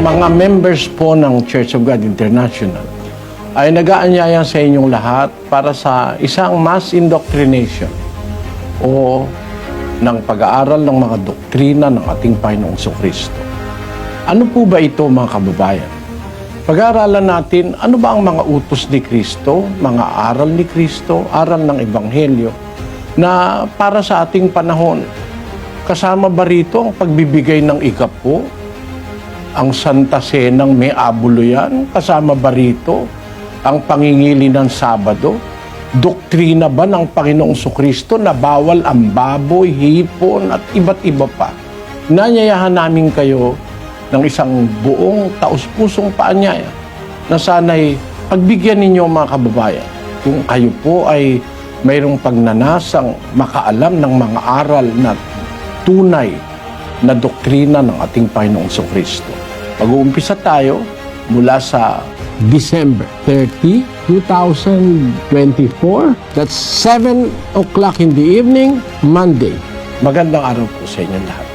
mga members po ng Church of God International ay nag-aanyaya sa inyong lahat para sa isang mass indoctrination o ng pag-aaral ng mga doktrina ng ating Panginoong Kristo. Ano po ba ito mga kababayan? Pag-aaralan natin ano ba ang mga utos ni Kristo, mga aral ni Kristo, aral ng Ebanghelyo na para sa ating panahon. Kasama ba rito ang pagbibigay ng ikapo, ang Santa Senang may abulo yan? Kasama ba rito ang pangingili ng Sabado? Doktrina ba ng Panginoong Kristo na bawal ang baboy, hipon at iba't iba pa? Nanyayahan namin kayo ng isang buong taus-pusong paanyaya na sana'y pagbigyan ninyo mga kababayan kung kayo po ay mayroong pagnanasang makaalam ng mga aral na tunay na doktrina ng ating Panginoong Kristo. Mag-uumpisa tayo mula sa December 30, 2024. That's 7 o'clock in the evening, Monday. Magandang araw po sa inyo lahat.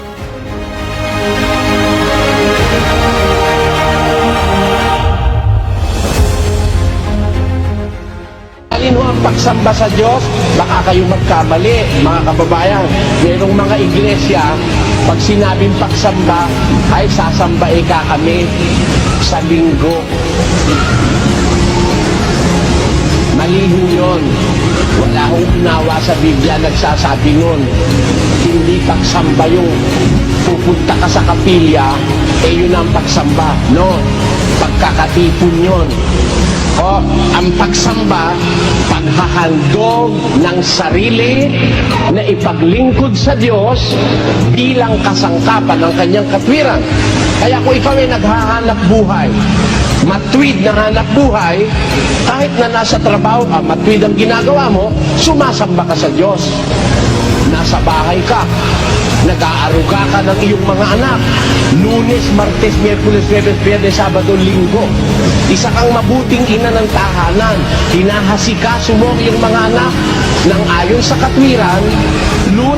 Pagsamba sa Diyos? Baka kayo magkamali, mga kababayan. Merong mga iglesia, pag sinabing pagsamba, ay sasamba ka kami sa linggo. Mali ho yun. Wala hong unawa sa Biblia nagsasabi nun. Hindi pagsamba yung pupunta ka sa kapilya, eh yun ang pagsamba. No, pagkakatipon yun. O, ang pagsamba, paghahandog ng sarili na ipaglingkod sa Diyos bilang kasangkapan ng kanyang katwiran. Kaya kung ikaw ay naghahanap buhay, matwid na hanap buhay, kahit na nasa trabaho ka, matwid ang ginagawa mo, sumasamba ka sa Diyos. Nasa bahay ka, nag-aaruga ka ng iyong mga anak. Lunes, Martes, Miyerkules, Biyernes, Biyernes, Sabado, Linggo. Isa kang mabuting ina ng tahanan. Hinahasikaso mo ang iyong mga anak nang ayon sa katwiran,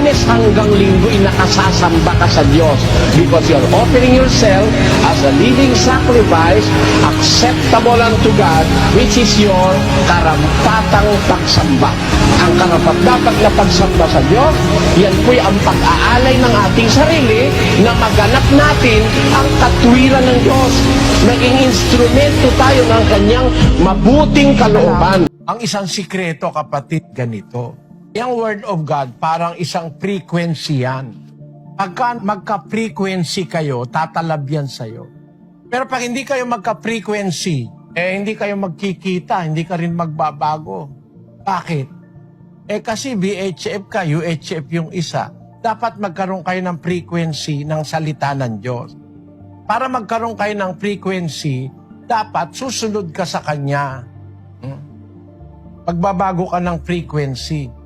lunes hanggang linggo nakasasamba ka sa Diyos because you're offering yourself as a living sacrifice acceptable unto God which is your karampatang pagsamba. Ang karapat dapat na pagsamba sa Diyos, yan po'y ang pag-aalay ng ating sarili na maganap natin ang katwiran ng Diyos. Naging instrumento tayo ng kanyang mabuting kalooban. Ang isang sikreto, kapatid, ganito. Yung Word of God, parang isang frequency yan. Pagka magka-frequency kayo, tatalab yan sa'yo. Pero pag hindi kayo magka-frequency, eh hindi kayo magkikita, hindi ka rin magbabago. Bakit? Eh kasi VHF ka, UHF yung isa. Dapat magkaroon kayo ng frequency ng salita ng Diyos. Para magkaroon kayo ng frequency, dapat susunod ka sa Kanya. Hmm? Pagbabago ka ng frequency.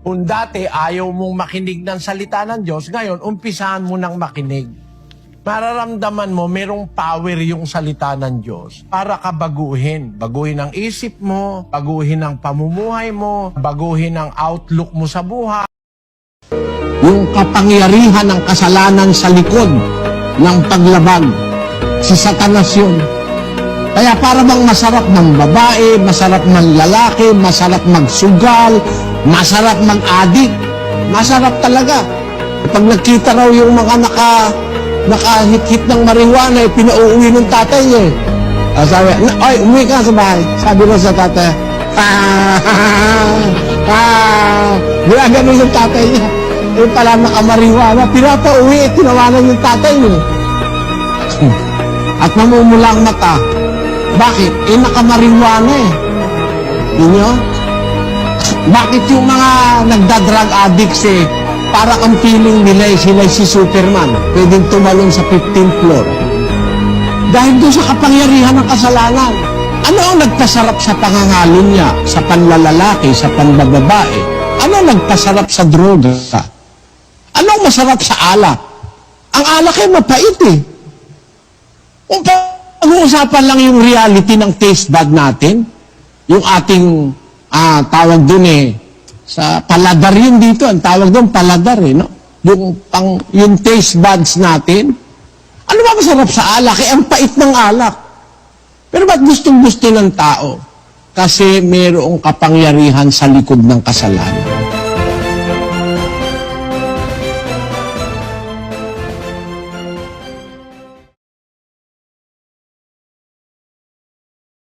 Kung dati ayaw mong makinig ng salita ng Diyos, ngayon umpisahan mo ng makinig. Mararamdaman mo merong power yung salita ng Diyos para ka baguhin. Baguhin ang isip mo, baguhin ang pamumuhay mo, baguhin ang outlook mo sa buhay. Yung kapangyarihan ng kasalanan sa likod ng paglabag, si Satanas yun. Kaya para bang masarap ng babae, masarap ng lalaki, masarap magsugal, masarap mag-adik. Masarap talaga. Pag nakita raw yung mga naka, nakahit-hit ng marijuana, eh, pinauuwi ng tatay niya. eh. Ah, sabi, "Na- ay, umuwi ka sa bahay. Sabi ro sa tatay, ah, ah, ginaganon yung tatay niya. Eh pala nakamariwana, pinapauwi, eh, tinawanan yung tatay niya. At mamumula ang mata. Bakit? Eh, nakamariwana eh. Ninyo? Bakit yung mga nagda-drug addicts eh, para ang feeling nila eh, sila si Superman, pwedeng tumalon sa 15th floor. Dahil doon sa kapangyarihan ng kasalanan. Ano ang nagpasarap sa pangangalo niya, sa panlalalaki, sa panbababae? Ano ang nagpasarap sa droga? Ano ang masarap sa alak? Ang alak ay mapait eh. Kung pag-uusapan lang yung reality ng taste bud natin, yung ating ah, tawag dun eh, sa paladar yun dito, ang tawag doon paladar eh, no? Yung, pang, yung taste buds natin, Ano ba masarap sa alak? Eh, ang pait ng alak. Pero ba't gustong gusto ng tao? Kasi mayroong kapangyarihan sa likod ng kasalanan.